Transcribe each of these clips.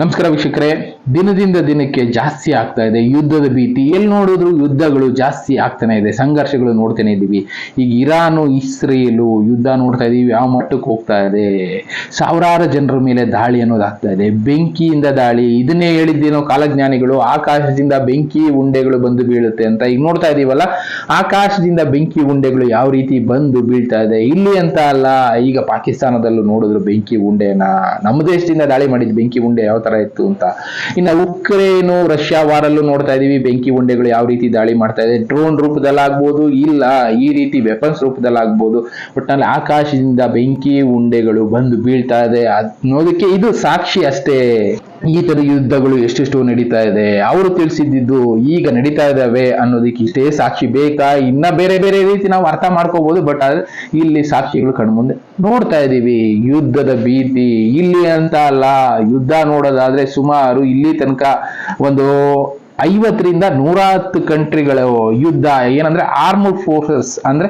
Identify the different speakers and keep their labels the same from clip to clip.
Speaker 1: ನಮಸ್ಕಾರ ವೀಕ್ಷಕರೇ, ದಿನದಿಂದ ದಿನಕ್ಕೆ ಜಾಸ್ತಿ ಆಗ್ತಾ ಇದೆ ಯುದ್ಧದ ಭೀತಿ. ಎಲ್ಲಿ ನೋಡಿದ್ರು ಯುದ್ಧಗಳು ಜಾಸ್ತಿ ಆಗ್ತಾನೆ ಇದೆ, ಸಂಘರ್ಷಗಳು ನೋಡ್ತಾನೆ ಇದ್ದೀವಿ ಈಗ ಇರಾನು, ಇಸ್ರೇಲು ಯುದ್ಧ ನೋಡ್ತಾ ಇದೀವಿ, ಯಾವ ಮಟ್ಟಕ್ಕೆ ಹೋಗ್ತಾ ಇದೆ? ಸಾವಿರಾರು ಜನರ ಮೇಲೆ ದಾಳಿ ಅನ್ನೋದಾಗ್ತಾ ಇದೆ. ಬೆಂಕಿಯಿಂದ ದಾಳಿ, ಇದನ್ನೇ ಹೇಳಿದ್ದೇನೋ ಕಾಲಜ್ಞಾನಿಗಳು, ಆಕಾಶದಿಂದ ಬೆಂಕಿ ಉಂಡೆಗಳು ಬಂದು ಬೀಳುತ್ತೆ ಅಂತ ಈಗ ನೋಡ್ತಾ ಇದೀವಲ್ಲ? ಆಕಾಶದಿಂದ ಬೆಂಕಿ ಉಂಡೆಗಳು ಯಾವ ರೀತಿ ಬಂದು ಬೀಳ್ತಾ ಇದೆ? ಇಲ್ಲಿ ಅಂತ ಅಲ್ಲ, ಈಗ ಪಾಕಿಸ್ತಾನದಲ್ಲೂ ನೋಡಿದ್ರು ಬೆಂಕಿ ಉಂಡೆನ. ನಮ್ಮ ದೇಶದಿಂದ ದಾಳಿ ಮಾಡಿದ ಬೆಂಕಿ ಉಂಡೆ ಯಾವ ತರ ಇತ್ತು ಅಂತ. ಇನ್ನು ಉಕ್ರೇನು, ರಷ್ಯಾ ವಾರಲ್ಲೂ ನೋಡ್ತಾ ಇದೀವಿ ಬೆಂಕಿ ಉಂಡೆಗಳು ಯಾವ ರೀತಿ ದಾಳಿ ಮಾಡ್ತಾ ಇದೆ. ಡ್ರೋನ್ ರೂಪದಲ್ಲಿ ಆಗ್ಬೋದು ಇಲ್ಲ ಈ ರೀತಿ ವೆಪನ್ಸ್ ರೂಪದಲ್ಲಿ ಆಗ್ಬೋದು ಒಟ್ಟಿನಲ್ಲಿ ಆಕಾಶದಿಂದ ಬೆಂಕಿ ಉಂಡೆಗಳು ಬಂದು ಬೀಳ್ತಾ ಇದೆ. ಅನ್ನೋದಕ್ಕೆ ಇದು ಸಾಕ್ಷಿ ಅಷ್ಟೇ. ಈ ತರ ಯುದ್ಧಗಳು ಎಷ್ಟೆಷ್ಟು ನಡೀತಾ ಇದೆ. ಅವರು ತಿಳಿಸಿದ್ದು ಈಗ ನಡೀತಾ ಇದ್ದಾವೆ ಅನ್ನೋದಕ್ಕೆ ಇಷ್ಟೇ ಸಾಕ್ಷಿ ಬೇಕಾ? ಇನ್ನ ಬೇರೆ ಬೇರೆ ರೀತಿ ನಾವು ಅರ್ಥ ಮಾಡ್ಕೋಬಹುದು ಬಟ್ ಇಲ್ಲಿ ಸಾಕ್ಷಿಗಳು ಕಣ್ಮುಂದೆ ನೋಡ್ತಾ ಇದೀವಿ ಯುದ್ಧದ ಭೀತಿ ಇಲ್ಲಿ ಅಂತ ಅಲ್ಲ. ಯುದ್ಧ ನೋಡೋದಾದ್ರೆ ಸುಮಾರು ಇಲ್ಲಿ ತನಕ ಒಂದು ಐವತ್ತರಿಂದ ನೂರ ಹತ್ತು ಕಂಟ್ರಿಗಳ ಯುದ್ಧ, ಏನಂದ್ರೆ ಆರ್ಮಡ್ ಫೋರ್ಸಸ್ ಅಂದ್ರೆ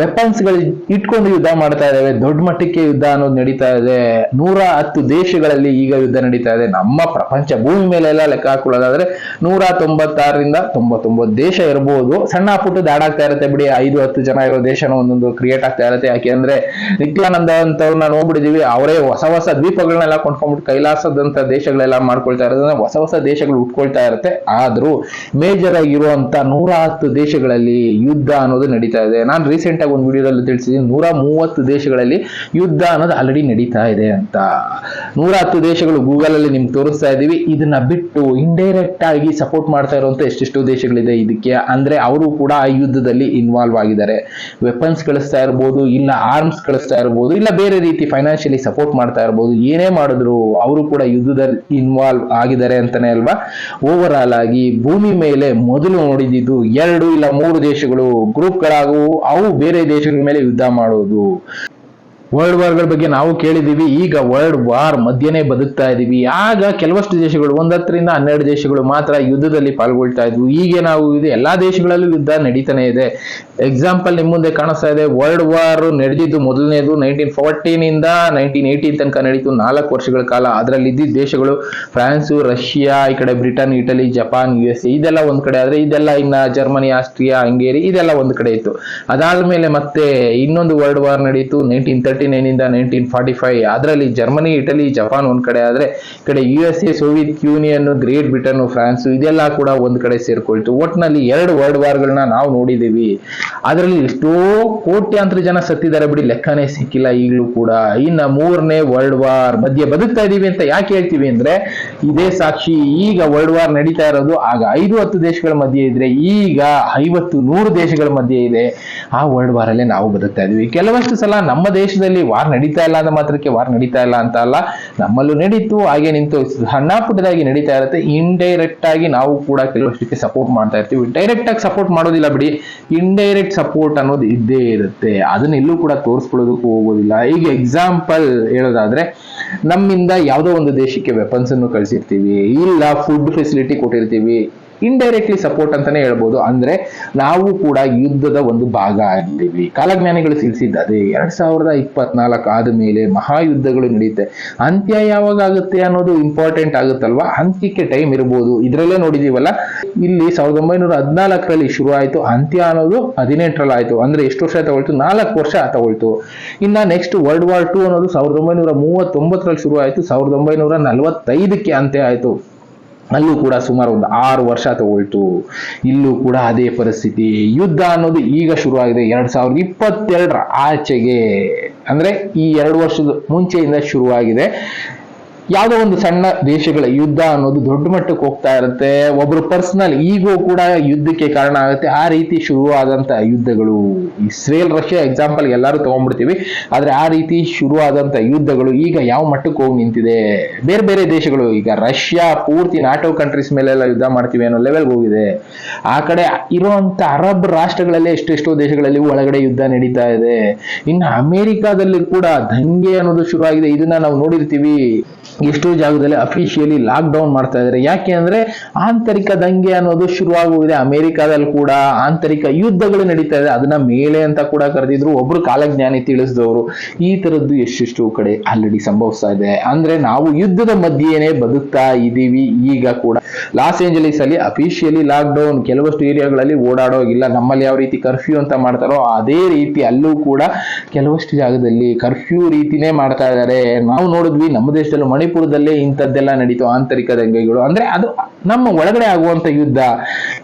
Speaker 1: ವೆಪನ್ಸ್ಗಳು ಇಟ್ಕೊಂಡು ಯುದ್ಧ ಮಾಡ್ತಾ ಇದ್ದಾವೆ ದೊಡ್ಡ ಮಟ್ಟಕ್ಕೆ ಯುದ್ಧ ಅನ್ನೋದು ನಡೀತಾ ಇದೆ. ನೂರ ಹತ್ತು ದೇಶಗಳಲ್ಲಿ ಈಗ ಯುದ್ಧ ನಡೀತಾ ಇದೆ. ನಮ್ಮ ಪ್ರಪಂಚ ಭೂಮಿ ಮೇಲೆ ಎಲ್ಲ ಲೆಕ್ಕ ಹಾಕೊಳ್ಳೋದಾದ್ರೆ ನೂರ ತೊಂಬತ್ತಾರರಿಂದ ತೊಂಬತ್ತೊಂಬತ್ತು ದೇಶ ಇರಬಹುದು ಸಣ್ಣ ಪುಟ್ಟ ದಾಡಾಗ್ತಾ ಇರುತ್ತೆ ಬಿಡಿ. ಐದು, ಹತ್ತು ಜನ ಇರೋ ದೇಶನ ಒಂದೊಂದು ಕ್ರಿಯೇಟ್ ಆಗ್ತಾ ಇರುತ್ತೆ. ಯಾಕೆ ಅಂದ್ರೆ ನಿತ್ಯಾನಂದ ಅಂತವ್ರನ್ನ ನೋಡ್ಬಿಟ್ಟಿದೀವಿ. ಅವರೇ ಹೊಸ ಹೊಸ ದ್ವೀಪಗಳನ್ನೆಲ್ಲ ಕೊಂಡ್ಕೊಂಡ್ಬಿಟ್ಟು ಕೈಲಾಸದಂತ ದೇಶಗಳೆಲ್ಲ ಮಾಡ್ಕೊಳ್ತಾ ಇರೋದ್ರಿಂದ ಹೊಸ ಹೊಸ ದೇಶಗಳು ಉಟ್ಕೊಳ್ತಾ ಇರುತ್ತೆ. ಆದ್ರೂ ಮೇಜರ್ ಆಗಿರುವಂತ ನೂರ ಹತ್ತು ದೇಶಗಳಲ್ಲಿ ಯುದ್ಧ ಅನ್ನೋದು ನಡೀತಾ ಇದೆ. ನಾನು ರೀಸೆಂಟ್ ಆಗಿ ಒಂದು ವಿಡಿಯೋದಲ್ಲಿ ತಿಳಿಸಿದ್ದೀನಿ ನೂರ ಮೂವತ್ತು ದೇಶಗಳಲ್ಲಿ ಯುದ್ಧ ಅನ್ನೋದು ಆಲ್ರೆಡಿ ನಡೀತಾ ಇದೆ ಅಂತ. ನೂರ ಹತ್ತು ದೇಶಗಳು ಗೂಗಲ್ ಅಲ್ಲಿ ನಿಮ್ಗೆ ತೋರಿಸ್ತಾ ಇದೀವಿ. ಇದನ್ನ ಬಿಟ್ಟು ಇಂಡೈರೆಕ್ಟ್ ಆಗಿ ಸಪೋರ್ಟ್ ಮಾಡ್ತಾ ಇರುವಂತ ಎಷ್ಟೆಷ್ಟು ದೇಶಗಳಿದೆ ಇದಕ್ಕೆ. ಅಂದ್ರೆ ಅವರು ಕೂಡ ಆ ಯುದ್ಧದಲ್ಲಿ ಇನ್ವಾಲ್ವ್ ಆಗಿದ್ದಾರೆ. ವೆಪನ್ಸ್ ಕಳಿಸ್ತಾ ಇರ್ಬೋದು, ಇಲ್ಲ ಆರ್ಮ್ಸ್ ಕಳಿಸ್ತಾ ಇರ್ಬೋದು, ಇಲ್ಲ ಬೇರೆ ರೀತಿ ಫೈನಾನ್ಷಿಯಲಿ ಸಪೋರ್ಟ್ ಮಾಡ್ತಾ ಇರ್ಬೋದು. ಏನೇ ಮಾಡಿದ್ರು ಅವರು ಕೂಡ ಯುದ್ಧದಲ್ಲಿ ಇನ್ವಾಲ್ವ್ ಆಗಿದ್ದಾರೆ ಅಂತಾನೆ ಅಲ್ವಾ? ಓವರ್ ಆಲ್ ಆಗಿ ಭೂಮಿ ಮೇಲೆ ಮೊದಲು ನೋಡಿದ್ದು ಎರಡು ಇಲ್ಲ ಮೂರು ದೇಶಗಳು, ಗ್ರೂಪ್ಗಳಾಗುವು, ಅವು ಬೇರೆ ದೇಶಗಳ ಮೇಲೆ ಯುದ್ಧ ಮಾಡೋದು ವರ್ಲ್ಡ್ ವಾರ್ಗಳ ಬಗ್ಗೆ ನಾವು ಕೇಳಿದ್ದೀವಿ. ಈಗ ವರ್ಲ್ಡ್ ವಾರ್ ಮಧ್ಯನೇ ಬದುಕ್ತಾ ಇದ್ದೀವಿ ಆಗ ಕೆಲವಷ್ಟು ದೇಶಗಳು, ಒಂದತ್ತರಿಂದ ಹನ್ನೆರಡು ದೇಶಗಳು ಮಾತ್ರ ಯುದ್ಧದಲ್ಲಿ ಪಾಲ್ಗೊಳ್ತಾ ಇದ್ವು. ಈಗ ನಾವು ಇದು ಎಲ್ಲಾ ದೇಶಗಳಲ್ಲೂ ಯುದ್ಧ ನಡೀತಾನೆ ಇದೆ. ಎಕ್ಸಾಂಪಲ್ ನಿಮ್ಮ ಮುಂದೆ ಕಾಣಿಸ್ತಾ ಇದೆ. ವರ್ಲ್ಡ್ ವಾರ್ ನಡೆದಿದ್ದು ಮೊದಲನೇದು ನೈನ್ಟೀನ್ ಫೋರ್ಟೀನ್ ಇಂದ ನೈನ್ಟೀನ್ ಏಯ್ಟೀನ್ ತನಕ ನಡೀತು. ನಾಲ್ಕು ವರ್ಷಗಳ ಕಾಲ ಅದರಲ್ಲಿ ಇದ್ದಿದ್ದ ದೇಶಗಳು, ಫ್ರಾನ್ಸು, ರಷ್ಯಾ, ಈ ಕಡೆ Britain, Italy, Japan U S ಇದೆಲ್ಲ ಒಂದು ಕಡೆ. ಆದರೆ ಇದೆಲ್ಲ ಇನ್ನ ಜರ್ಮನಿ, ಆಸ್ಟ್ರಿಯಾ, ಹಂಗೇರಿ ಇದೆಲ್ಲ ಒಂದು ಕಡೆ ಇತ್ತು. ಅದಾದ್ಮೇಲೆ ಮತ್ತೆ ಇನ್ನೊಂದು ವರ್ಲ್ಡ್ ವಾರ್ ನಡೀತು. ನೈನ್ಟೀನ್ ತರ್ಟಿ ನೈನ್ ನೈನಿಂದ ನೈನ್ಟೀನ್ ಫಾರ್ಟಿ ಫೈವ್ ಅದರಲ್ಲಿ ಜರ್ಮನಿ, ಇಟಲಿ, ಜಪಾನ್ ಒಂದು ಕಡೆ ಆದ್ರೆ, ಕಡೆ U S A Soviet Union Great Britain France ಇದೆಲ್ಲ ಕೂಡ ಒಂದು ಕಡೆ ಸೇರ್ಕೊಳ್ತು. ಒಟ್ಟಿನಲ್ಲಿ ಎರಡು ವರ್ಲ್ಡ್ ವಾರ್ಗಳನ್ನ ನಾವು ನೋಡಿದೀವಿ. ಅದರಲ್ಲಿ ಎಷ್ಟೋ ಕೋಟ್ಯಾಂತರ ಜನ ಸತ್ತಿದ್ದಾರೆ ಬಿಡಿ. ಲೆಕ್ಕನೇ ಸಿಕ್ಕಿಲ್ಲ ಈಗಲೂ ಕೂಡ. ಇನ್ನ ಮೂರನೇ ವರ್ಲ್ಡ್ ವಾರ್ ಮಧ್ಯೆ ಬದುಕ್ತಾ ಇದೀವಿ ಅಂತ ಯಾಕೆ ಹೇಳ್ತೀವಿ ಅಂದ್ರೆ, ಇದೇ ಸಾಕ್ಷಿ, ಈಗ ವರ್ಲ್ಡ್ ವಾರ್ ನಡೀತಾ ಇರೋದು ಆಗ ಐದು, ಹತ್ತು ದೇಶಗಳ ಮಧ್ಯೆ ಇದ್ರೆ, ಈಗ ಐವತ್ತು, ನೂರು ದೇಶಗಳ ಮಧ್ಯೆ ಇದೆ. ಆ ವರ್ಲ್ಡ್ ವಾರಲ್ಲೇ ನಾವು ಬದುಕ್ತಾ ಇದೀವಿ. ಕೆಲವಷ್ಟು ಸಲ ನಮ್ಮ ದೇಶದಲ್ಲಿ ವಾರ್ ನಡೀತಾ ಇಲ್ಲ ಅಂದ ಮಾತ್ರಕ್ಕೆ ವಾರ್ ನಡೀತಾ ಇಲ್ಲ ಅಂತ ಅಲ್ಲ, ನಮ್ಮಲ್ಲೂ ನಡೀತು, ಹಾಗೆ ನಿಂತು ಸಣ್ಣ ಪುಟ್ಟದಾಗಿ ನಡೀತಾ ಇರುತ್ತೆ. ಇಂಡೈರೆಕ್ಟ್ ಆಗಿ ನಾವು ಕೂಡ ಕೆಲವಷ್ಟಕ್ಕೆ ಸಪೋರ್ಟ್ ಮಾಡ್ತಾ ಇರ್ತೀವಿ. ಡೈರೆಕ್ಟ್ ಆಗಿ ಸಪೋರ್ಟ್ ಮಾಡೋದಿಲ್ಲ ಬಿಡಿ. ಇಂಡೈರೆಕ್ಟ್ ಸಪೋರ್ಟ್ ಅನ್ನೋದು ಇದ್ದೇ ಇರುತ್ತೆ. ಅದನ್ನ ಎಲ್ಲೂ ಕೂಡ ತೋರಿಸ್ಕೊಳ್ಳೋದಕ್ಕೂ ಹೋಗೋದಿಲ್ಲ. ಈಗ ಎಕ್ಸಾಂಪಲ್ ಹೇಳೋದಾದ್ರೆ, ನಮ್ಮಿಂದ ಯಾವುದೋ ಒಂದು ದೇಶಕ್ಕೆ ವೆಪನ್ಸ್ ಅನ್ನು ಕಳಿಸಿರ್ತೀವಿ. ಇಲ್ಲ ಫುಡ್ ಫೆಸಿಲಿಟಿ ಕೊಟ್ಟಿರ್ತೀವಿ. ಇಂಡೈರೆಕ್ಟ್ಲಿ ಸಪೋರ್ಟ್ ಅಂತಾನೆ ಹೇಳ್ಬೋದು. ಅಂದ್ರೆ ನಾವು ಕೂಡ ಯುದ್ಧದ ಒಂದು ಭಾಗ ಆಗಿದ್ದೀವಿ. ಕಾಲಜ್ಞಾನಿಗಳು ತಿಳಿಸಿದ್ದು ಅದೇ. ಎರಡ್ ಸಾವಿರದ ಇಪ್ಪತ್ನಾಲ್ಕು ಆದ ಮೇಲೆ ಮಹಾಯುದ್ಧಗಳು ನಡೆಯುತ್ತೆ ಅಂತ್ಯ ಯಾವಾಗ ಆಗುತ್ತೆ ಅನ್ನೋದು ಇಂಪಾರ್ಟೆಂಟ್ ಆಗುತ್ತಲ್ವಾ? ಅಂತ್ಯಕ್ಕೆ ಟೈಮ್ ಇರ್ಬೋದು. ಇದ್ರಲ್ಲೇ ನೋಡಿದೀವಲ್ಲ? ಇಲ್ಲಿ ಸಾವಿರದ ಒಂಬೈನೂರ ಹದಿನಾಲ್ಕರಲ್ಲಿ ಶುರು ಆಯ್ತು ಅಂತ್ಯ ಅನ್ನೋದು ಹದಿನೆಂಟರಲ್ಲಿ ಆಯ್ತು. ಅಂದ್ರೆ ಎಷ್ಟು ವರ್ಷ ತಗೊಳ್ತು? ನಾಲ್ಕು ವರ್ಷ ತಗೊಳ್ತು. ಇನ್ನ ನೆಕ್ಸ್ಟ್ ವರ್ಲ್ಡ್ ವಾರ್ ಟು ಅನ್ನೋದು ಸಾವಿರದ ಒಂಬೈನೂರ ಮೂವತ್ತೊಂಬತ್ತರಲ್ಲಿ ಶುರು ಆಯ್ತು ಸಾವಿರದ ಒಂಬೈನೂರ ನಲವತ್ತೈದಕ್ಕೆ ಅಂತ್ಯ ಆಯ್ತು. ಅಲ್ಲೂ ಕೂಡ ಸುಮಾರು ಒಂದು ಆರು ವರ್ಷ ತಗೊಳ್ತು. ಇಲ್ಲೂ ಕೂಡ ಅದೇ ಪರಿಸ್ಥಿತಿ. ಯುದ್ಧ ಅನ್ನೋದು ಈಗ ಶುರುವಾಗಿದೆ. ಎರಡು ಸಾವಿರದ ಇಪ್ಪತ್ತೆರಡರ ಆಚೆಗೆ. ಅಂದ್ರೆ ಈ ಎರಡು ವರ್ಷದ ಮುಂಚೆಯಿಂದ ಶುರುವಾಗಿದೆ. ಯಾವುದೋ ಒಂದು ಸಣ್ಣ ದೇಶಗಳ ಯುದ್ಧ ಅನ್ನೋದು ದೊಡ್ಡ ಮಟ್ಟಕ್ಕೆ ಹೋಗ್ತಾ ಇರುತ್ತೆ. ಒಬ್ರು ಪರ್ಸನಲ್ ಈಗೋ ಕೂಡ ಯುದ್ಧಕ್ಕೆ ಕಾರಣ ಆಗುತ್ತೆ. ಆ ರೀತಿ ಶುರುವಾದಂತ ಯುದ್ಧಗಳು. ಇಸ್ರೇಲ್, ರಷ್ಯಾ ಎಕ್ಸಾಂಪಲ್ ಎಲ್ಲರೂ ತಗೊಂಡ್ಬಿಡ್ತೀವಿ. ಆದ್ರೆ ಆ ರೀತಿ ಶುರುವಾದಂತ ಯುದ್ಧಗಳು ಈಗ ಯಾವ ಮಟ್ಟಕ್ಕೆ ಹೋಗಿ ನಿಂತಿದೆ? ಬೇರೆ ಬೇರೆ ದೇಶಗಳು, ಈಗ ರಷ್ಯಾ ಪೂರ್ತಿ ನಾಟೋ ಕಂಟ್ರೀಸ್ ಮೇಲೆಲ್ಲ ಯುದ್ಧ ಮಾಡ್ತೀವಿ ಅನ್ನೋ ಲೆವೆಲ್ಗೆ ಹೋಗಿದೆ. ಆ ಕಡೆ ಇರುವಂತ ಅರಬ್ ರಾಷ್ಟ್ರಗಳಲ್ಲೇ ಎಷ್ಟೆಷ್ಟೋ ದೇಶಗಳಲ್ಲಿ ಒಳಗಡೆ ಯುದ್ಧ ನಡೀತಾ ಇದೆ. ಇನ್ನು ಅಮೆರಿಕಾದಲ್ಲಿ ಕೂಡ ದಂಗೆ ಅನ್ನೋದು ಶುರುವಾಗಿದೆ ಇದನ್ನ ನಾವು ನೋಡಿರ್ತೀವಿ. ಎಷ್ಟೋ ಜಾಗದಲ್ಲಿ ಅಫಿಷಿಯಲಿ ಲಾಕ್ ಡೌನ್ ಮಾಡ್ತಾ ಇದ್ದಾರೆ. ಯಾಕೆ ಅಂದ್ರೆ ಆಂತರಿಕ ದಂಗೆ ಅನ್ನೋದು ಶುರುವಾಗುವುದಿದೆ. ಅಮೆರಿಕಾದಲ್ಲಿ ಕೂಡ ಆಂತರಿಕ ಯುದ್ಧಗಳು ನಡೀತಾ ಇದೆ. ಅದನ್ನ ಮೇಲೆ ಅಂತ ಕೂಡ ಕರೆದಿದ್ರು. ಒಬ್ರು ಕಾಲಜ್ಞಾನಿ ತಿಳಿಸಿದವರು. ಈ ತರದ್ದು ಎಷ್ಟೆಷ್ಟು ಕಡೆ ಆಲ್ರೆಡಿ ಸಂಭವಿಸ್ತಾ ಇದೆ. ಅಂದ್ರೆ ನಾವು ಯುದ್ಧದ ಮಧ್ಯೆನೇ ಬದುಕ್ತಾ ಇದ್ದೀವಿ ಈಗ ಕೂಡ. ಲಾಸ್ ಏಂಜಲೀಸ್ ಅಲ್ಲಿ ಅಫಿಷಿಯಲಿ ಲಾಕ್ ಡೌನ್ ಕೆಲವಷ್ಟು ಏರಿಯಾಗಳಲ್ಲಿ ಓಡಾಡೋಗಿಲ್ಲ ನಮ್ಮಲ್ಲಿ ಯಾವ ರೀತಿ ಕರ್ಫ್ಯೂ ಅಂತ ಮಾಡ್ತಾರೋ ಅದೇ ರೀತಿ ಅಲ್ಲೂ ಕೂಡ ಕೆಲವಷ್ಟು ಜಾಗದಲ್ಲಿ ಕರ್ಫ್ಯೂ ರೀತಿನೇ ಮಾಡ್ತಾ ಇದ್ದಾರೆ. ನಾವು ನೋಡಿದ್ವಿ ನಮ್ಮ ದೇಶದಲ್ಲೂ ಮಣಿಪುರದಲ್ಲೇ ಇಂಥದ್ದೆಲ್ಲ ನಡೀತು, ಆಂತರಿಕ ದಂಗೆಗಳು. ಅಂದ್ರೆ ಅದು ನಮ್ಮ ಒಳಗಡೆ ಆಗುವಂತ ಯುದ್ಧ.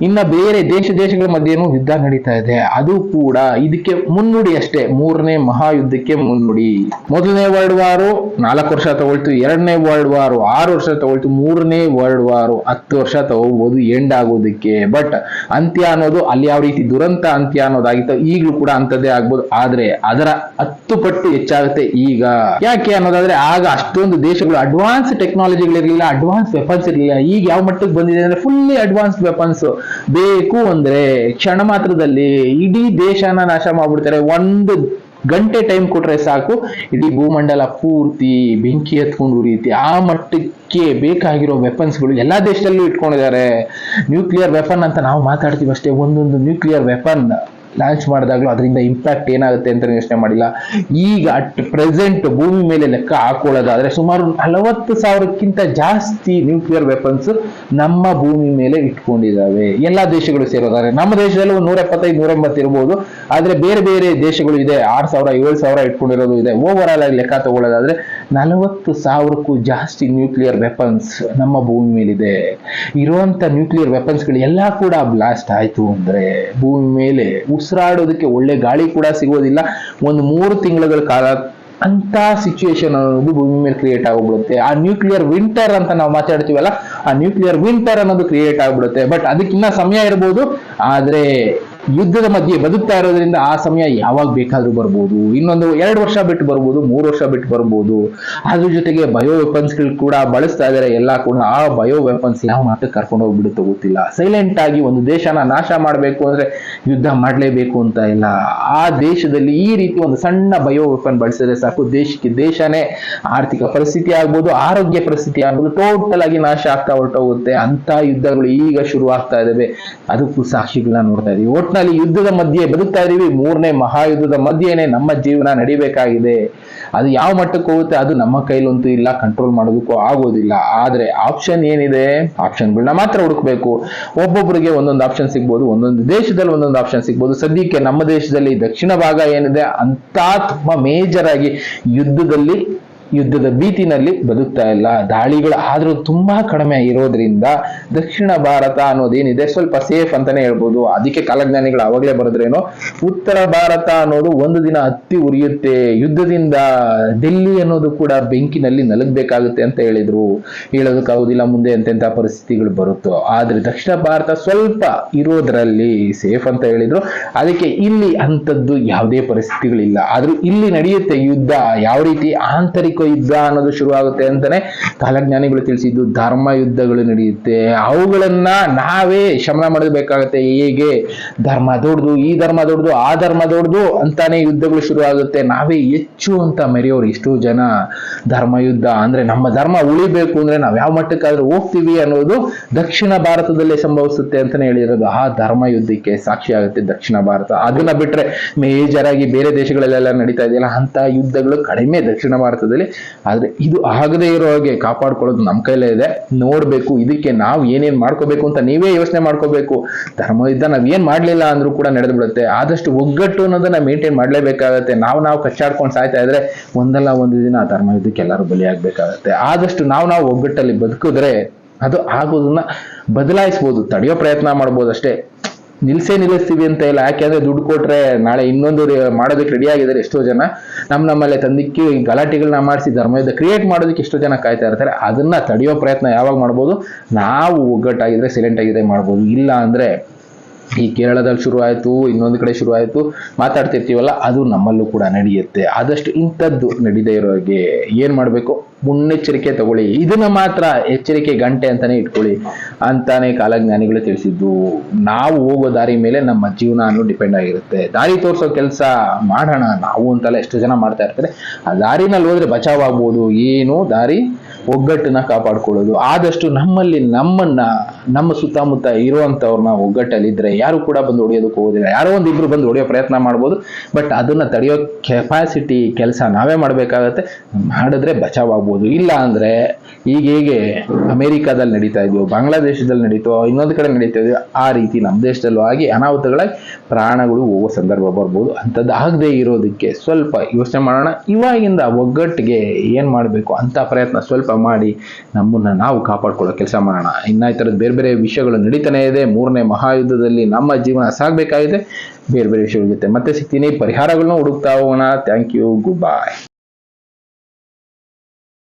Speaker 1: ಇನ್ನ ಬೇರೆ ದೇಶ ದೇಶಗಳ ಮಧ್ಯೆನೂ ಯುದ್ಧ ನಡೀತಾ ಇದೆ. ಅದು ಕೂಡ ಇದಕ್ಕೆ ಮುನ್ನುಡಿ ಅಷ್ಟೇ. ಮೂರನೇ ಮಹಾಯುದ್ಧಕ್ಕೆ ಮುನ್ನುಡಿ. ಮೊದಲನೇ ವರ್ಲ್ಡ್ ವಾರು ನಾಲ್ಕು ವರ್ಷ ತಗೊಳ್ತು, ಎರಡನೇ ವರ್ಲ್ಡ್ ವಾರು ಆರು ವರ್ಷ ತಗೊಳ್ತು, ಮೂರನೇ ವರ್ಲ್ಡ್ ವಾರು ಹತ್ತು ವರ್ಷ ತಗೋಬಹುದು ಎಂಡ್ ಆಗೋದಕ್ಕೆ ಬಟ್ ಅಂತ್ಯ ಅನ್ನೋದು ಅಲ್ಲಿ ಯಾವ ರೀತಿ ದುರಂತ ಅಂತ್ಯ ಅನ್ನೋದಾಗಿತ್ತು ಈಗಲೂ ಕೂಡ ಅಂತದ್ದೇ ಆಗ್ಬೋದು. ಆದ್ರೆ ಅದರ ಹತ್ತು ಪಟ್ಟು ಹೆಚ್ಚಾಗುತ್ತೆ ಈಗ. ಯಾಕೆ ಅನ್ನೋದಾದ್ರೆ, ಆಗ ಅಷ್ಟೊಂದು ದೇಶಗಳು ಅಡ್ವಾನ್ಸ್ ಟೆಕ್ನಾಲಜಿಗಳಿರಲಿಲ್ಲ ಅಡ್ವಾನ್ಸ್ ವೆಪನ್ಸ್ ಇರಲಿಲ್ಲ. ಈಗ ಯಾವ ಮಟ್ಟಕ್ಕೆ ಬಂದಿದೆ ಅಂದ್ರೆ ಫುಲ್ಲಿ ಅಡ್ವಾನ್ಸ್ ವೆಪನ್ಸ್ ಬೇಕು ಅಂದ್ರೆ ಕ್ಷಣ ಮಾತ್ರದಲ್ಲಿ ಇಡೀ ದೇಶನ ನಾಶ ಮಾಡ್ಬಿಡ್ತಾರೆ. ಒಂದು ಗಂಟೆ ಟೈಮ್ ಕೊಟ್ರೆ ಸಾಕು, ಇಡೀ ಭೂಮಂಡಲ ಪೂರ್ತಿ ಬೆಂಕಿ ಎತ್ಕೊಂಡು ಉರಿಯುತ್ತೆ. ಆ ಮಟ್ಟಕ್ಕೆ ಬೇಕಾಗಿರೋ ವೆಪನ್ಸ್ಗಳು ಎಲ್ಲಾ ದೇಶದಲ್ಲೂ ಇಟ್ಕೊಂಡಿದ್ದಾರೆ. ನ್ಯೂಕ್ಲಿಯರ್ ವೆಪನ್ ಅಂತ ನಾವು ಮಾತಾಡ್ತೀವಿ ಅಷ್ಟೇ. ಒಂದೊಂದು ನ್ಯೂಕ್ಲಿಯರ್ ವೆಪನ್ ಲಾಂಚ್ ಮಾಡಿದಾಗಲೂ ಅದರಿಂದ ಇಂಪ್ಯಾಕ್ಟ್ ಏನಾಗುತ್ತೆ ಅಂತ ಯೋಚನೆ ಮಾಡಿಲ್ಲ. ಈಗ ಅಟ್ ಪ್ರೆಸೆಂಟ್ ಭೂಮಿ ಮೇಲೆ ಲೆಕ್ಕ ಹಾಕೊಳ್ಳೋದಾದ್ರೆ ಸುಮಾರು ನಲವತ್ತು ಸಾವಿರಕ್ಕಿಂತ ಜಾಸ್ತಿ ನ್ಯೂಕ್ಲಿಯರ್ ವೆಪನ್ಸ್ ನಮ್ಮ ಭೂಮಿ ಮೇಲೆ ಇಟ್ಕೊಂಡಿದ್ದಾವೆ ಎಲ್ಲಾ ದೇಶಗಳು ಸೇರೋದಾದ್ರೆ. ನಮ್ಮ ದೇಶದಲ್ಲೂ ನೂರ ಎಪ್ಪತ್ತೈದು ನೂರ ಎಂಬತ್ತು ಇರ್ಬೋದು. ಆದ್ರೆ ಬೇರೆ ಬೇರೆ ದೇಶಗಳು ಇದೆ. ಆರು ಸಾವಿರ, ಏಳು ಸಾವಿರ ಇಟ್ಕೊಂಡಿರೋದು ಇದೆ. ಓವರ್ ಆಲ್ ಆಗಿ ಲೆಕ್ಕ ತಗೊಳ್ಳೋದಾದ್ರೆ ನಲವತ್ತು ಸಾವಿರಕ್ಕೂ ಜಾಸ್ತಿ ನ್ಯೂಕ್ಲಿಯರ್ ವೆಪನ್ಸ್ ನಮ್ಮ ಭೂಮಿ ಮೇಲಿದೆ. ಇರುವಂಥ ನ್ಯೂಕ್ಲಿಯರ್ ವೆಪನ್ಸ್ಗಳು ಎಲ್ಲ ಕೂಡ ಬ್ಲಾಸ್ಟ್ ಆಯಿತು ಅಂದರೆ ಭೂಮಿ ಮೇಲೆ ಉಸಿರಾಡೋದಕ್ಕೆ ಒಳ್ಳೆ ಗಾಳಿ ಕೂಡ ಸಿಗೋದಿಲ್ಲ. ಒಂದು ಮೂರು ತಿಂಗಳ ಕಾಲ ಅಂತ ಸಿಚುಯೇಷನ್ ಅನ್ನೋದು ಭೂಮಿ ಮೇಲೆ ಕ್ರಿಯೇಟ್ ಆಗಿಬಿಡುತ್ತೆ. ಆ ನ್ಯೂಕ್ಲಿಯರ್ ವಿಂಟರ್ ಅಂತ ನಾವು ಮಾತಾಡ್ತೀವಲ್ಲ, ಆ ನ್ಯೂಕ್ಲಿಯರ್ ವಿಂಟರ್ ಅನ್ನೋದು ಕ್ರಿಯೇಟ್ ಆಗಿಬಿಡುತ್ತೆ. ಬಟ್ ಅದಕ್ಕಿನ್ನ ಸಮಯ ಇರ್ಬೋದು, ಆದ್ರೆ ಯುದ್ಧದ ಮಧ್ಯೆ ಬದುಕ್ತಾ ಇರೋದ್ರಿಂದ ಆ ಸಮಯ ಯಾವಾಗ ಬೇಕಾದ್ರೂ ಬರ್ಬೋದು. ಇನ್ನೊಂದು ಎರಡು ವರ್ಷ ಬಿಟ್ಟು ಬರ್ಬೋದು, ಮೂರು ವರ್ಷ ಬಿಟ್ಟು ಬರ್ಬೋದು. ಅದ್ರ ಜೊತೆಗೆ ಬಯೋ ವೆಪನ್ಸ್ಗಳು ಕೂಡ ಬಳಸ್ತಾ ಇದಾರೆ, ಎಲ್ಲ ಕೂಡ ಆ ಬಯೋ ವೆಪನ್ಸ್ ಯಾವ ಮಟ್ಟಕ್ಕೆ ಕರ್ಕೊಂಡು ಹೋಗ್ಬಿಡುತ್ತೆ ಗೊತ್ತಿಲ್ಲ. ಸೈಲೆಂಟ್ ಆಗಿ ಒಂದು ದೇಶನ ನಾಶ ಮಾಡಬೇಕು ಅಂದ್ರೆ ಯುದ್ಧ ಮಾಡಲೇಬೇಕು ಅಂತ ಇಲ್ಲ. ಆ ದೇಶದಲ್ಲಿ ಈ ರೀತಿ ಒಂದು ಸಣ್ಣ ಬಯೋ ವೆಪನ್ ಬಳಸಿದ್ರೆ ಸಾಕು. ದೇಶಕ್ಕೆ ದೇಶನೇ ಆರ್ಥಿಕ ಪರಿಸ್ಥಿತಿ ಆಗ್ಬೋದು, ಆರೋಗ್ಯ ಪರಿಸ್ಥಿತಿ ಆಗ್ಬೋದು ಟೋಟಲ್ ಆಗಿ ನಾಶ ಆಗ್ತಾ ಹೊರಟೋಗುತ್ತೆ. ಅಂತ ಯುದ್ಧಗಳು ಈಗ ಶುರು ಆಗ್ತಾ ಇದಾವೆ. ಅದಕ್ಕೂ ಸಾಕ್ಷಿಗಳನ್ನ ನೋಡ್ತಾ ಇದೀವಿ. ಒಟ್ನಲ್ಲಿ ಯುದ್ಧದ ಮಧ್ಯೆ ಬದುಕ್ತಾ ಇದೀವಿ ಮೂರನೇ ಮಹಾಯುದ್ಧದ ಮಧ್ಯೆನೆ ನಮ್ಮ ಜೀವನ ನಡಿಬೇಕಾಗಿದೆ. ಅದು ಯಾವ ಮಟ್ಟಕ್ಕೆ ಹೋಗುತ್ತೆ ಅದು ನಮ್ಮ ಕೈಲಂತೂ ಇಲ್ಲ ಕಂಟ್ರೋಲ್ ಮಾಡೋದಕ್ಕೂ ಆಗೋದಿಲ್ಲ. ಆದ್ರೆ ಆಪ್ಷನ್ ಏನಿದೆ? ಆಪ್ಷನ್ಗಳನ್ನ ಮಾತ್ರ ಹುಡುಕ್ಬೇಕು. ಒಬ್ಬೊಬ್ಬರಿಗೆ ಒಂದೊಂದು ಆಪ್ಷನ್ ಸಿಗ್ಬೋದು, ಒಂದೊಂದು ದೇಶದಲ್ಲಿ ಒಂದೊಂದು ಆಪ್ಷನ್ ಸಿಗ್ಬೋದು. ಸದ್ಯಕ್ಕೆ ನಮ್ಮ ದೇಶದಲ್ಲಿ ದಕ್ಷಿಣ ಭಾಗ ಏನಿದೆ ಅಂತ ತುಂಬಾ ಮೇಜರ್ ಆಗಿ ಯುದ್ಧದಲ್ಲಿ ಯುದ್ಧದ ಭೀತಿನಲ್ಲಿ ಬದುಕ್ತಾ ಇಲ್ಲ. ದಾಳಿಗಳು ಆದರೂ ತುಂಬಾ ಕಡಿಮೆ ಇರೋದ್ರಿಂದ ದಕ್ಷಿಣ ಭಾರತ ಅನ್ನೋದೇನಿದೆ ಸ್ವಲ್ಪ ಸೇಫ್ ಅಂತಾನೆ ಹೇಳ್ಬೋದು. ಅದಕ್ಕೆ ಕಾಲಜ್ಞಾನಿಗಳು ಅವಾಗಲೇ ಬರೆದ್ರೇನು, ಉತ್ತರ ಭಾರತ ಅನ್ನೋದು ಒಂದು ದಿನ ಹತ್ತಿ ಉರಿಯುತ್ತೆ. ಯುದ್ಧದಿಂದ ಡೆಲ್ಲಿ ಅನ್ನೋದು ಕೂಡ ಬೆಂಕಿನಲ್ಲಿ ನಲಗಬೇಕಾಗುತ್ತೆ ಅಂತ ಹೇಳಿದ್ರು. ಹೇಳೋದಕ್ಕಾಗೋದಿಲ್ಲ ಮುಂದೆ ಎಂತೆಂಥ ಪರಿಸ್ಥಿತಿಗಳು ಬರುತ್ತೋ. ಆದ್ರೆ ದಕ್ಷಿಣ ಭಾರತ ಸ್ವಲ್ಪ ಇರೋದ್ರಲ್ಲಿ ಸೇಫ್ ಅಂತ ಹೇಳಿದ್ರು. ಅದಕ್ಕೆ ಇಲ್ಲಿ ಅಂಥದ್ದು ಯಾವುದೇ ಪರಿಸ್ಥಿತಿಗಳಿಲ್ಲ. ಆದ್ರೂ ಇಲ್ಲಿ ನಡೆಯುತ್ತೆ ಯುದ್ಧ. ಯಾವ ರೀತಿ ಆಂತರಿಕ ಯುದ್ಧ ಅನ್ನೋದು ಶುರುವಾಗುತ್ತೆ ಅಂತಾನೆ ಕಾಲಜ್ಞಾನಿಗಳು ತಿಳಿಸಿದ್ದು ಧರ್ಮ ಯುದ್ಧಗಳು ನಡೆಯುತ್ತೆ. ಅವುಗಳನ್ನ ನಾವೇ ಶಮನ ಮಾಡಬೇಕಾಗತ್ತೆ ಹೇಗೆ? ಧರ್ಮ ದೊಡ್ದು ಈ ಧರ್ಮ ದೊಡ್ದು ಆ ಧರ್ಮ ದೊಡ್ದು ಅಂತಾನೆ ಯುದ್ಧಗಳು ಶುರು ಆಗುತ್ತೆ ನಾವೇ ಹೆಚ್ಚು ಅಂತ ಮೆರೆಯೋರು ಇಷ್ಟು ಜನ ಧರ್ಮ ಯುದ್ಧ ಅಂದ್ರೆ ನಮ್ಮ ಧರ್ಮ ಉಳಿಬೇಕು ಅಂದ್ರೆ ನಾವ್ ಯಾವ ಮಟ್ಟಕ್ಕಾದ್ರೂ ಹೋಗ್ತೀವಿ ಅನ್ನೋದು ದಕ್ಷಿಣ ಭಾರತದಲ್ಲೇ ಸಂಭವಿಸುತ್ತೆ ಅಂತಾನೆ ಹೇಳಿರೋದು. ಆ ಧರ್ಮ ಯುದ್ಧಕ್ಕೆ ಸಾಕ್ಷಿ ಆಗುತ್ತೆ ದಕ್ಷಿಣ ಭಾರತ. ಅದನ್ನ ಬಿಟ್ರೆ ಮೇಜರ್ ಆಗಿ ಬೇರೆ ದೇಶಗಳಲ್ಲೆಲ್ಲ ನಡೀತಾ ಇದೆಯಲ್ಲ ಅಂತ ಯುದ್ಧಗಳು ಕಡಿಮೆ ದಕ್ಷಿಣ ಭಾರತದಲ್ಲಿ ಆದ್ರೆ ಇದು ಆಗದೆ ಇರೋ ಹಾಗೆ ಕಾಪಾಡ್ಕೊಳ್ಳೋದು ನಮ್ಮ ಕೈಲೇ ಇದೆ. ನೋಡ್ಬೇಕು, ಇದಕ್ಕೆ ನಾವು ಏನೇನ್ ಮಾಡ್ಕೋಬೇಕು ಅಂತ ನೀವೇ ಯೋಚನೆ ಮಾಡ್ಕೋಬೇಕು. ಧರ್ಮ ಯುದ್ಧ ನಾವ್ ಏನ್ ಮಾಡ್ಲಿಲ್ಲ ಅಂದ್ರೂ ಕೂಡ ನಡೆದು ಬಿಡುತ್ತೆ ಆದಷ್ಟು ಒಗ್ಗಟ್ಟು ಅನ್ನೋದನ್ನ ಮೇಂಟೈನ್ ಮಾಡ್ಲೇಬೇಕಾಗತ್ತೆ. ನಾವು ನಾವು ಕಚ್ಚಾಡ್ಕೊಂಡು ಸಾಯ್ತಾ ಇದ್ರೆ ಒಂದಲ್ಲ ಒಂದು ದಿನ ಆ ಧರ್ಮ ಇದಕ್ಕೆ ಎಲ್ಲರೂ ಬಲಿಯಾಗಬೇಕಾಗತ್ತೆ. ಆದಷ್ಟು ನಾವು ನಾವು ಒಗ್ಗಟ್ಟಲ್ಲಿ ಬದುಕಿದ್ರೆ ಅದು ಆಗೋದನ್ನ ಬದಲಾಯಿಸ್ಬೋದು, ತಡೆಯೋ ಪ್ರಯತ್ನ ಮಾಡ್ಬೋದು ಅಷ್ಟೇ. ನಿಲ್ಸೇ ನಿಲ್ಲಿಸ್ತೀವಿ ಅಂತ ಇಲ್ಲ. ಯಾಕೆಂದ್ರೆ ದುಡ್ಡು ಕೊಟ್ರೆ ನಾಳೆ ಇನ್ನೊಂದು ಮಾಡೋದಕ್ಕೆ ರೆಡಿ ಆಗಿದ್ದಾರೆ ಎಷ್ಟೋ ಜನ. ನಮ್ಮ ನಮ್ಮಲ್ಲೇ ತಂದಿಕ್ಕಿ ಗಲಾಟೆಗಳನ್ನ ಮಾಡಿಸಿ ಧರ್ಮಯುದ್ಧ ಕ್ರಿಯೇಟ್ ಮಾಡೋದಕ್ಕೆ ಎಷ್ಟೋ ಜನ ಕಾಯ್ತಾ ಇರ್ತಾರೆ. ಅದನ್ನ ತಡೆಯೋ ಪ್ರಯತ್ನ ಯಾವಾಗ ಮಾಡ್ಬೋದು? ನಾವು ಒಗ್ಗಟ್ಟಾಗಿದ್ರೆ ಸೈಲೆಂಟ್ ಆಗಿದ್ರೆ ಮಾಡ್ಬೋದು. ಇಲ್ಲ ಅಂದ್ರೆ ಈ ಕೇರಳದಲ್ಲಿ ಶುರು ಆಯಿತು ಇನ್ನೊಂದು ಕಡೆ ಶುರು ಆಯಿತು ಮಾತಾಡ್ತಿರ್ತೀವಲ್ಲ, ಅದು ನಮ್ಮಲ್ಲೂ ಕೂಡ ನಡೆಯುತ್ತೆ. ಆದಷ್ಟು ಇಂಥದ್ದು ನಡೀದೇ ಇರೋರಿಗೆ ಏನು ಮಾಡಬೇಕು? ಮುನ್ನೆಚ್ಚರಿಕೆ ತಗೊಳ್ಳಿ. ಇದನ್ನ ಮಾತ್ರ ಎಚ್ಚರಿಕೆ ಗಂಟೆ ಅಂತಾನೆ ಇಟ್ಕೊಳ್ಳಿ ಅಂತಾನೆ ಕಾಲಜ್ಞಾನಿಗಳು ತಿಳಿಸಿದ್ದು. ನಾವು ಹೋಗೋ ದಾರಿ ಮೇಲೆ ನಮ್ಮ ಜೀವನ ಅನ್ನೋ ಡಿಪೆಂಡ್ ಆಗಿರುತ್ತೆ. ದಾರಿ ತೋರಿಸೋ ಕೆಲಸ ಮಾಡೋಣ. ನಾವು ಅಂತಲ್ಲ ಎಷ್ಟು ಜನ ಮಾಡ್ತಾ ಇರ್ತಾರೆ. ಆ ದಾರಿನಲ್ಲಿ ಹೋದ್ರೆ ಬಚಾವ್ ಆಗ್ಬೋದು. ಏನು ದಾರಿ ಒಗ್ಗಟ್ಟನ್ನ ಕಾಪಾಡ್ಕೊಳ್ಳೋದು. ಆದಷ್ಟು ನಮ್ಮಲ್ಲಿ ನಮ್ಮನ್ನ, ನಮ್ಮ ಸುತ್ತಮುತ್ತ ಇರುವಂತವ್ರನ್ನ ಒಗ್ಗಟ್ಟಲ್ಲಿದ್ರೆ ಯಾರು ಕೂಡ ಬಂದು ಹೊಡೆಯೋದಕ್ಕೆ ಹೋಗೋದಿಲ್ಲ. ಯಾರೋ ಒಂದಿಬ್ರು ಬಂದು ಹೊಡೆಯೋ ಪ್ರಯತ್ನ ಮಾಡ್ಬೋದು, ಬಟ್ ಅದನ್ನ ತಡೆಯೋ ಕೆಪಾಸಿಟಿ ಕೆಲಸ ನಾವೇ ಮಾಡ್ಬೇಕಾಗತ್ತೆ. ಮಾಡಿದ್ರೆ ಬಚಾವ್ ಆಗ್ಬೋದು ಇಲ್ಲ ಅಂದ್ರೆ ಈಗ ಹೇಗೆ ಅಮೆರಿಕಾದಲ್ಲಿ ನಡೀತಾ ಇದೆಯೋ, ಬಾಂಗ್ಲಾದೇಶದಲ್ಲಿ ನಡೀತೋ, ಇನ್ನೊಂದು ಕಡೆ ನಡೀತಾ ಇದೆಯೋ, ಆ ರೀತಿ ನಮ್ಮ ದೇಶದಲ್ಲೂ ಆಗಿ ಅನಾಹುತಗಳಾಗಿ ಪ್ರಾಣಗಳು ಹೋಗೋ ಸಂದರ್ಭ ಬರ್ಬೋದು. ಅಂಥದ್ದು ಆಗದೆ ಇರೋದಕ್ಕೆ ಸ್ವಲ್ಪ ಯೋಚನೆ ಮಾಡೋಣ. ಇವಾಗಿಂದ ಒಗ್ಗಟ್ಟಿಗೆ ಏನು ಮಾಡಬೇಕು ಅಂತ ಪ್ರಯತ್ನ ಸ್ವಲ್ಪ ಮಾಡಿ ನಮ್ಮನ್ನ ನಾವು ಕಾಪಾಡ್ಕೊಳ್ಳೋ ಕೆಲಸ ಮಾಡೋಣ. ಇನ್ನ ಈ ಥರದ ಬೇರೆ ಬೇರೆ ವಿಷಯಗಳು ನಡೀತಾನೆ ಇದೆ. ಮೂರನೇ ಮಹಾಯುದ್ಧದಲ್ಲಿ ನಮ್ಮ ಜೀವನ ಸಾಗಬೇಕಾಗಿದೆ. ಬೇರೆ ಬೇರೆ ವಿಷಯಗಳ ಜೊತೆ ಮತ್ತೆ ಸಿಗ್ತೀನಿ. ಪರಿಹಾರಗಳನ್ನ ಹುಡುಕ್ತಾ ಹೋಗೋಣ. Thank you good bye